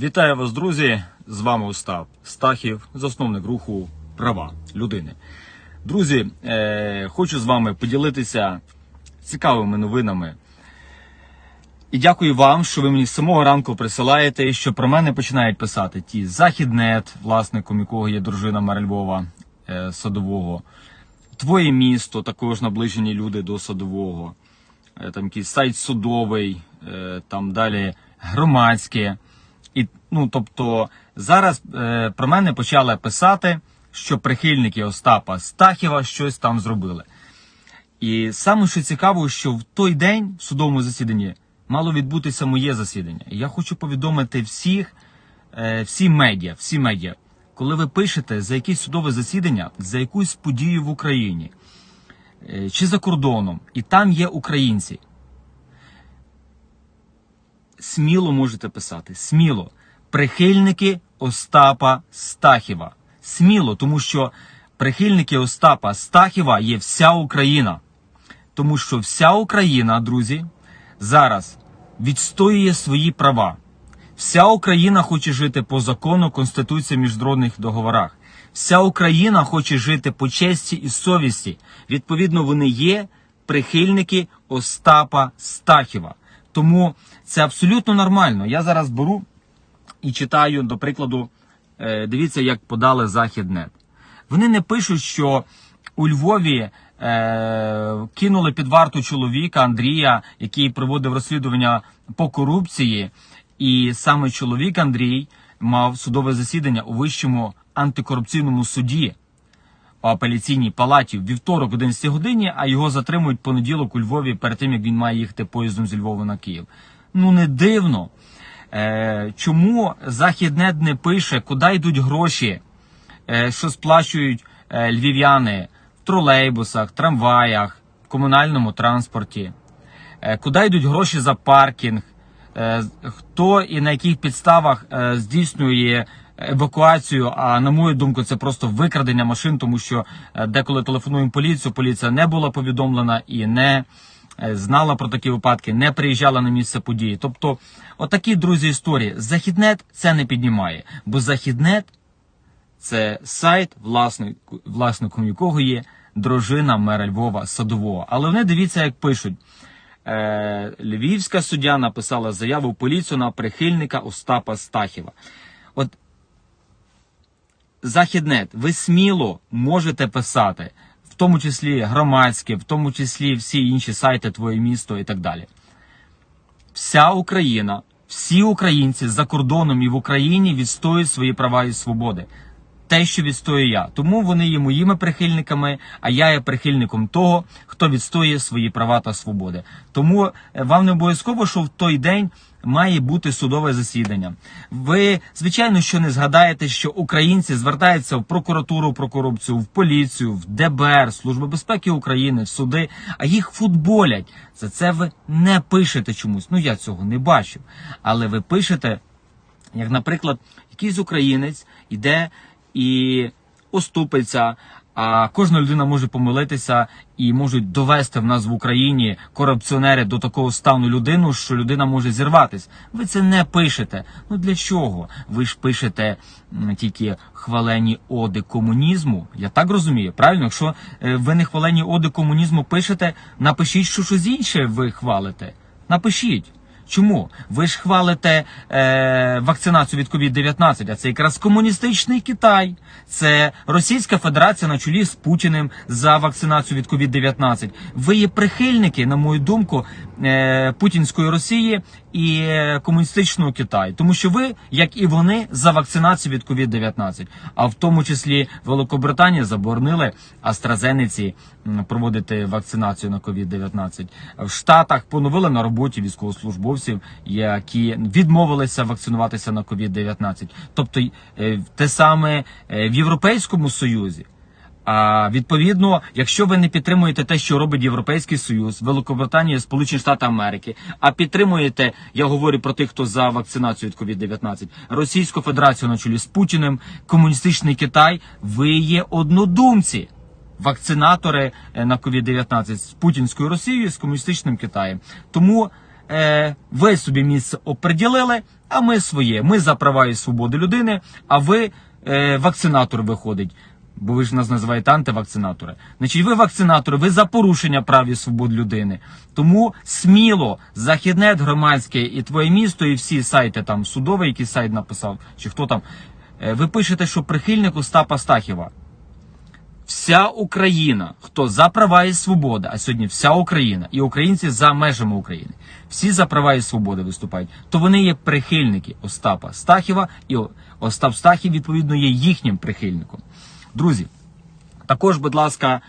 Вітаю вас, друзі! З вами Остап Стахів, засновник руху права людини. Друзі, е, хочу з вами поділитися цікавими новинами. І дякую вам, що ви мені з самого ранку присилаєте, що про мене починають писати ті Західнет, власником якого є дружина мера Львова е, Садового, Твоє місто, також наближені люди до Садового, е, там якийсь сайт судовий, е, там далі громадське. І, ну, тобто, зараз е, про мене почали писати, що прихильники Остапа Стахіва щось там зробили. І саме що цікаво, що в той день в судовому засіданні мало відбутися моє засідання. І я хочу повідомити всіх, е, всі медіа, всі медіа, коли ви пишете за якесь судове засідання, за якусь подію в Україні е, чи за кордоном, і там є українці, сміло можете писати, сміло. Прихильники Остапа Стахіва. Сміло, тому що прихильники Остапа Стахіва є вся Україна. Тому що вся Україна, друзі, зараз відстоює свої права. Вся Україна хоче жити по закону Конституції міжнародних договорах. Вся Україна хоче жити по честі і совісті. Відповідно, вони є прихильники Остапа Стахіва. Тому це абсолютно нормально. Я зараз беру і читаю, до прикладу, е, дивіться, як подали Західнет. Вони не пишуть, що у Львові е, кинули під варту чоловіка Андрія, який проводив розслідування по корупції. І саме чоловік Андрій мав судове засідання у вищому антикорупційному суді у апеляційній палаті в вівторок, 11 годині, а його затримують понеділок у Львові перед тим, як він має їхати поїздом зі Львова на Київ. Ну не дивно. Е, чому Західнет не пише, куди йдуть гроші, е, що сплачують е, львів'яни в тролейбусах, трамваях, комунальному транспорті? Е, куди йдуть гроші за паркінг? Е, хто і на яких підставах е, здійснює евакуацію? А на мою думку, це просто викрадення машин, тому що е, деколи телефонуємо поліцію, поліція не була повідомлена і не знала про такі випадки, не приїжджала на місце події. Тобто, отакі друзі історії. Західнет це не піднімає, бо Західнет це сайт, власник, власником якого є дружина мера Львова Садового. Але вони дивіться, як пишуть. Е, Львівська суддя написала заяву в поліцію на прихильника Остапа Стахіва. От Західнет, ви сміло можете писати, в тому числі громадське, в тому числі всі інші сайти Твоє місто і так далі. Вся Україна, всі українці за кордоном і в Україні відстоюють свої права і свободи. Те, що відстоюю я. Тому вони є моїми прихильниками, а я є прихильником того, хто відстоює свої права та свободи. Тому е, вам не обов'язково, що в той день має бути судове засідання. Ви, звичайно, що не згадаєте, що українці звертаються в прокуратуру про корупцію, в поліцію, в ДБР, Службу безпеки України, в суди, а їх футболять. За це ви не пишете чомусь. Ну я цього не бачив. Але ви пишете, як, наприклад, якийсь українець іде і оступиться. А кожна людина може помилитися і можуть довести в нас в Україні корупціонери до такого стану людину, що людина може зірватись. Ви це не пишете. Ну для чого? Ви ж пишете тільки хвалені оди комунізму. Я так розумію, правильно? Якщо е, ви не хвалені оди комунізму пишете, напишіть, що щось інше ви хвалите. Напишіть. Чому? Ви ж хвалите е, вакцинацію від COVID-19, а це якраз комуністичний Китай, це Російська Федерація на чолі з Путіним за вакцинацію від COVID-19. Ви є прихильники, на мою думку, путінської Росії і е, комуністичного Китаю, тому що ви, як і вони, за вакцинацію від COVID-19. А в тому числі Великобританія заборонили м, проводити вакцинацію на COVID-19. В Штатах поновили на роботі військовослужбовців, які відмовилися вакцинуватися на COVID-19. Тобто е, те саме е, в Європейському Союзі. А відповідно, якщо ви не підтримуєте те, що робить Європейський Союз, Великобританія, Сполучені Штати Америки, а підтримуєте, я говорю про тих, хто за вакцинацію від COVID-19, Російську Федерацію на чолі з Путіним, комуністичний Китай, ви є однодумці. Вакцинатори е, на COVID-19 з путінською Росією, з комуністичним Китаєм. Тому е, ви собі місце оприділили, а ми своє. Ми за права і свободи людини, а ви е, вакцинатор виходить. Бо ви ж нас називаєте антивакцинатори. Значить, ви вакцинатори, ви за порушення прав і свобод людини. Тому сміло західнет громадське і твоє місто, і всі сайти там судовий, який сайт написав, чи хто там. е, Ви пишете, що прихильник Остапа Стахіва. Вся Україна, хто за права і свободи, а сьогодні вся Україна і українці за межами України, всі за права і свободи виступають, то вони є прихильники Остапа Стахіва, і Остап Стахів, відповідно, є їхнім прихильником. Друзі, також, будь ласка,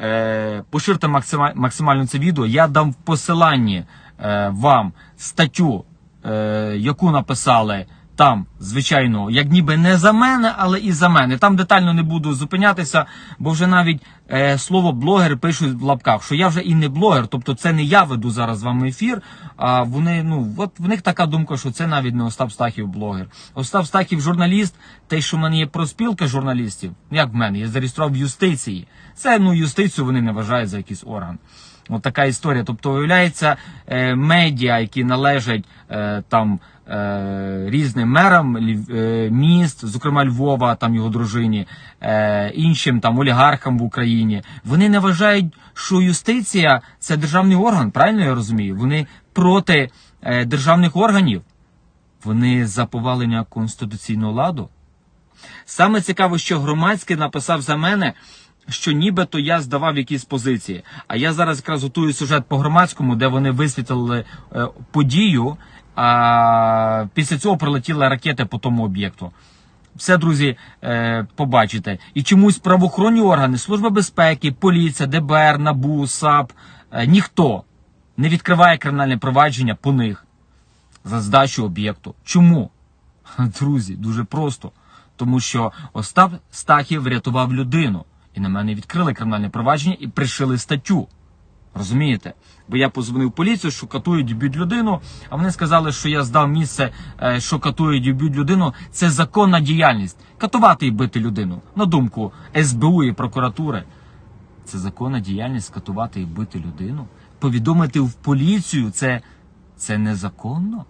е, поширте максимально це відео. Я дам в посиланні е, вам статтю, е, яку написали там, звичайно, як ніби не за мене, але і за мене. Там детально не буду зупинятися, бо вже навіть е, слово блогер пишуть в лапках, що я вже і не блогер, тобто це не я веду зараз з вами ефір. А вони, ну, от в них така думка, що це навіть не Остап Стахів блогер. Остап Стахів журналіст, те, що в мене є проспілка журналістів, як в мене, я зареєстрував в юстиції. Це ну юстицію вони не вважають за якийсь орган. От така історія. Тобто, виявляється, е, медіа, які належать е, там е, різним мерам міст, зокрема Львова, там його дружині, іншим там олігархам в Україні, вони не вважають, що юстиція це державний орган. Правильно я розумію? Вони проти державних органів. Вони за повалення конституційного ладу. Саме цікаво, що громадський написав за мене, що нібито я здавав якісь позиції. А я зараз якраз готую сюжет по громадському, де вони висвітлили е, подію. А після цього прилетіли ракети по тому об'єкту. Все, друзі, е, побачите. І чомусь правоохоронні органи, Служба безпеки, поліція, ДБР, НАБУ, САП, е, ніхто не відкриває кримінальне провадження по них за здачу об'єкту. Чому? Друзі, дуже просто. Тому що Остап Стахів врятував людину. І на мене відкрили кримінальне провадження і пришили статтю. Розумієте? Бо я позвонив поліцію, що катують б'ють людину, а вони сказали, що я здав місце, е, що катують б'ють людину. Це законна діяльність. Катувати і бити людину. На думку СБУ і прокуратури. Це законна діяльність катувати і бити людину. Повідомити в поліцію це, це незаконно.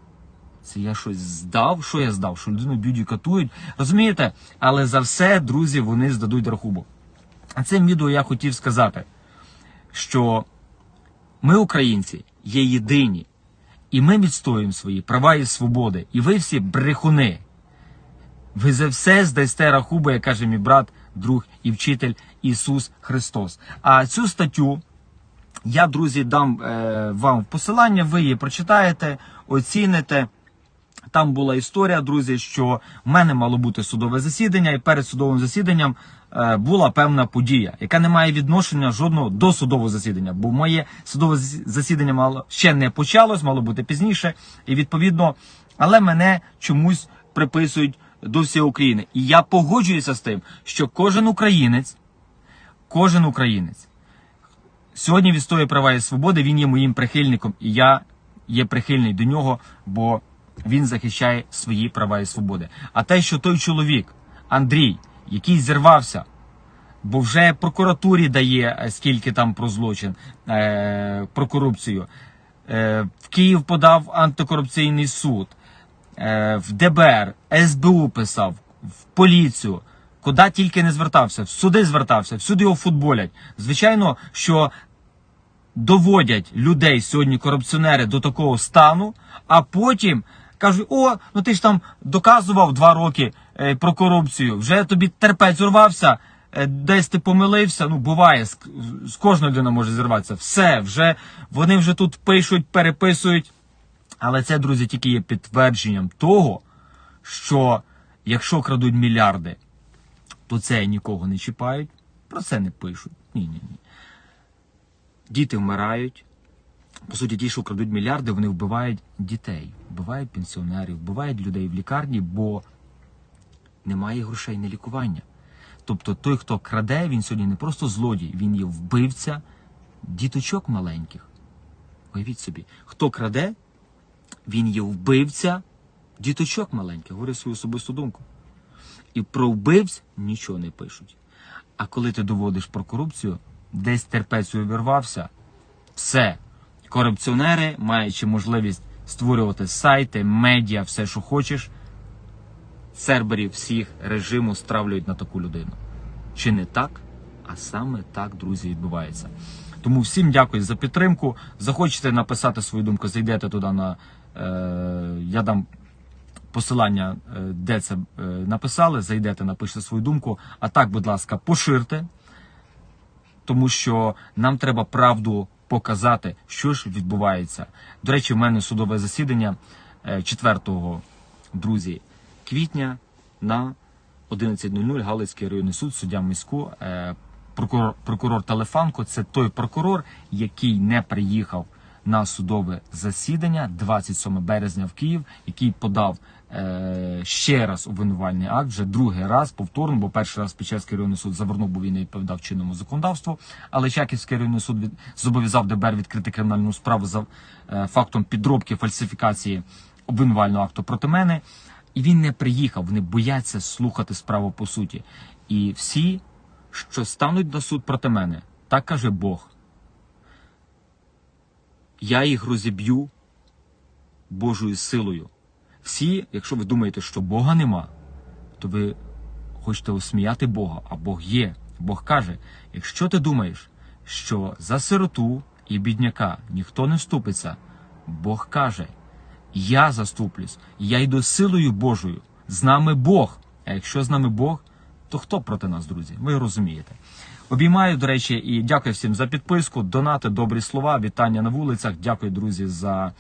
Це я щось здав. Що я здав? Що людину б'ють і катують. Розумієте? Але за все, друзі, вони здадуть рахубу. А цим відео я хотів сказати, що ми, українці, є єдині, і ми відстоюємо свої права і свободи. І ви всі брехуни. Ви за все здасте рахубу, як каже мій брат, друг і вчитель Ісус Христос. А цю статтю я, друзі, дам е, вам в посилання, ви її прочитаєте, оціните. Там була історія, друзі, що в мене мало бути судове засідання, і перед судовим засіданням е, була певна подія, яка не має відношення жодного до судового засідання. Бо моє судове засідання мало ще не почалось, мало бути пізніше, і відповідно, але мене чомусь приписують до всієї України. І я погоджуюся з тим, що кожен українець, кожен українець сьогодні відстоює права і свободи, він є моїм прихильником, і я є прихильний до нього, бо він захищає свої права і свободи. А те, що той чоловік, Андрій, який зірвався, бо вже прокуратурі дає е, скільки там про злочин, е, про корупцію. Е, в Київ подав антикорупційний суд, в ДБР, СБУ писав, в поліцію. Куди тільки не звертався, в суди звертався, всюди його футболять. Звичайно, що доводять людей сьогодні корупціонери до такого стану, а потім кажуть: о, ну ти ж там доказував два роки е, про корупцію, вже тобі терпець урвався, е, десь ти помилився. Ну, буває, з, кожної людини може зірватися. Все, вже вони вже тут пишуть, переписують. Але це, друзі, тільки є підтвердженням того, що якщо крадуть мільярди, то це нікого не чіпають, про це не пишуть. Ні, ні, ні. Діти вмирають. По суті, ті, що крадуть мільярди, вони вбивають дітей, вбивають пенсіонерів, вбивають людей в лікарні, бо немає грошей на лікування. Тобто той, хто краде, він сьогодні не просто злодій, він є вбивця діточок маленьких. Уявіть собі, хто краде, він є вбивця діточок маленьких, говорю свою особисту думку. І про вбивць нічого не пишуть. А коли ти доводиш про корупцію, десь терпець увірвався, все. Корупціонери, маючи можливість створювати сайти, медіа, все, що хочеш, серберів всіх режиму стравлюють на таку людину. Чи не так? А саме так, друзі, відбувається. Тому всім дякую за підтримку. Захочете написати свою думку, зайдете туди на. Е, я дам посилання, е, де це е, написали. Зайдете, напишете свою думку. А так, будь ласка, поширте, тому що нам треба правду показати, що ж відбувається. До речі, в мене судове засідання е, 4 друзі, квітня на 11.00 Галицький районний суд, суддя міську, е, прокурор, прокурор Телефанко. Це той прокурор, який не приїхав на судове засідання 27 березня в Київ, який подав е, ще раз обвинувальний акт, вже другий раз повторно, бо перший раз Печерський районний суд завернув, бо він не відповідав чинному законодавству. Але Чаківський районний суд від, зобов'язав ДБР відкрити кримінальну справу за е, фактом підробки фальсифікації обвинувального акту проти мене. І він не приїхав. Вони бояться слухати справу по суті. І всі, що стануть на суд проти мене, так каже Бог. Я їх розіб'ю Божою силою. Всі, якщо ви думаєте, що Бога нема, то ви хочете осміяти Бога, а Бог є. Бог каже: якщо ти думаєш, що за сироту і бідняка ніхто не вступиться, Бог каже: Я заступлюсь, я йду силою Божою. З нами Бог. А якщо з нами Бог, то хто проти нас, друзі? Ви розумієте. Обіймаю, до речі, і дякую всім за підписку, донати, добрі слова, вітання на вулицях. Дякую, друзі, за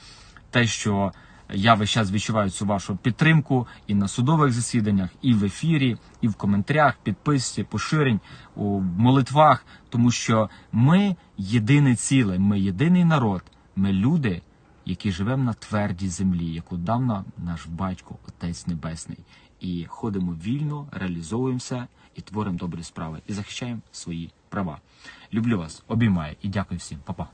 те, що я весь час відчуваю цю вашу підтримку і на судових засіданнях, і в ефірі, і в коментарях, підписці, поширень, у молитвах, тому що ми єдине ціле, ми єдиний народ, ми люди, які живемо на твердій землі, яку дав нам наш батько, Отець Небесний, і ходимо вільно, реалізовуємося і творимо добрі справи, і захищаємо свої права. Люблю вас, обіймаю і дякую всім, Па-па.